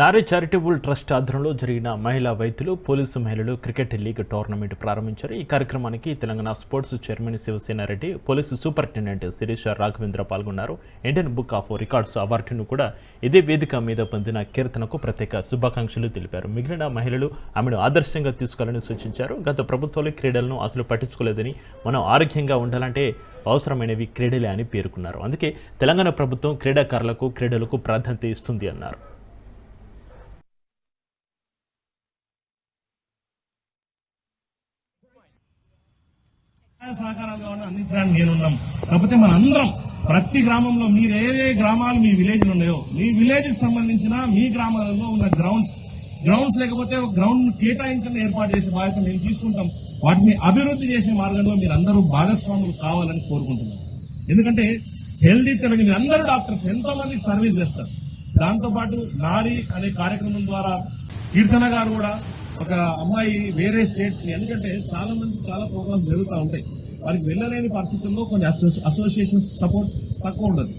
నారీ charitable trust ఆధ్వర్యంలో జరిగిన మహిళా వైద్యులు పోలీసు మహిళలు క్రికెట్ లీగ్ టోర్నమెంట్ ప్రారంభించారు. ఈ కార్యక్రమానికి Telangana sports chairman Shivasena Reddy police superintendent Sirisha Raghavendra పాల్గొన్నారు. ఇండియన్ బుక్ ఆఫ్ రికార్డ్స్ అవార్డును కూడా ఇదే వేదిక మీద పొందిన కీర్తనకు ప్రత్యేక శుభాకాంక్షలు తెలిపారు. మిగిలిన మహిళలు ఆమెను ఆదర్శంగా తీసుకోవాలని సూచించారు. గత ప్రభుత్వాలు క్రీడలను అసలు పట్టించుకోలేదని మనం ఆరోగ్యంగా ఉండాలంటే అవసరమైనవి క్రీడలే అని పేర్కొన్నారు. అందుకే తెలంగాణ ప్రభుత్వం క్రీడాకారులకు క్రీడలకు ప్రాధాన్యత ఇస్తుంది అన్నారు. సహకారాలు కావాలని అందించడానికి నేనున్నాం. కాకపోతే మన అందరం ప్రతి గ్రామంలో మీరు ఏ ఏ గ్రామాలు మీ విలేజ్ ఉన్నాయో మీ విలేజ్కి సంబంధించిన మీ గ్రామాలలో ఉన్న గ్రౌండ్స్ గ్రౌండ్స్ లేకపోతే గ్రౌండ్ కేటాయించిన ఏర్పాటు చేసే బాధ్యత మేము తీసుకుంటాం. వాటిని అభివృద్ధి చేసే మార్గంలో మీరు అందరూ భాగస్వాములు కావాలని కోరుకుంటున్నాం. ఎందుకంటే హెల్దీ తెలుగు మీరు అందరూ డాక్టర్స్ ఎంతో మంది సర్వీస్ చేస్తారు. దాంతో పాటు అనే కార్యక్రమం ద్వారా కీర్తన గారు కూడా ఒక అమ్మాయి వేరే స్టేట్స్ ఎందుకంటే చాలా మంది చాలా ప్రోగ్రామ్స్ జరుగుతూ ఉంటాయి. వారికి వెళ్ళలేని పరిస్థితుల్లో కొన్ని అసోసియేషన్ సపోర్ట్ తక్కువ ఉండదు.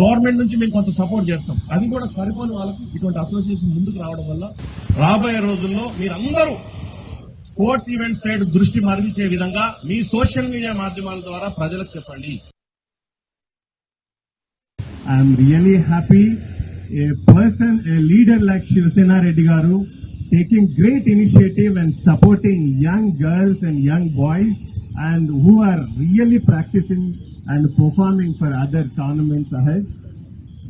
గవర్నమెంట్ నుంచి మేము కొంత సపోర్ట్ చేస్తాం. అది కూడా సరిపోని వాళ్ళకి ఇటువంటి అసోసియేషన్ ముందుకు రావడం వల్ల రాబోయే రోజుల్లో మీరందరూ స్పోర్ట్స్ ఈవెంట్ సైడ్ దృష్టి మరలించే విధంగా మీ సోషల్ మీడియా మాధ్యమాల ద్వారా ప్రజలకు చెప్పండి. I'm really happy a person a leader like Shivsena గారు taking great initiative and supporting young girls and young boys and who are really practicing and performing for other tournaments ahead.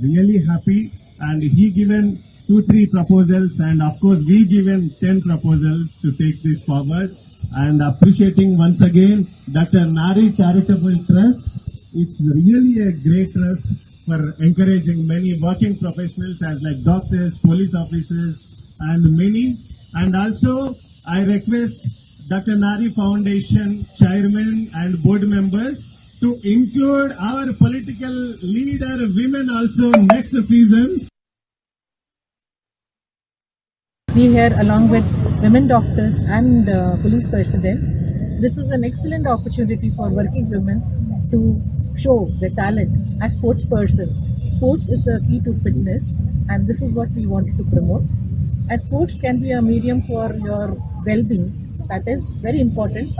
Really happy and he given two, three proposals and of course we given 10 proposals to take this forward and appreciating once again Dr. Nari Charitable Trust it's really a great trust for encouraging many working professionals as like doctors, police officers, and many. And also, I request Dr. Nari Foundation chairman and board members to include our political leader women also next season. be here along with women doctors and uh, police personnel. This is an excellent opportunity for working women to show their talent as sports person. Sports is the key to fitness and this is what we wanted to promote. And sports can be a medium for your well-being. That is very important.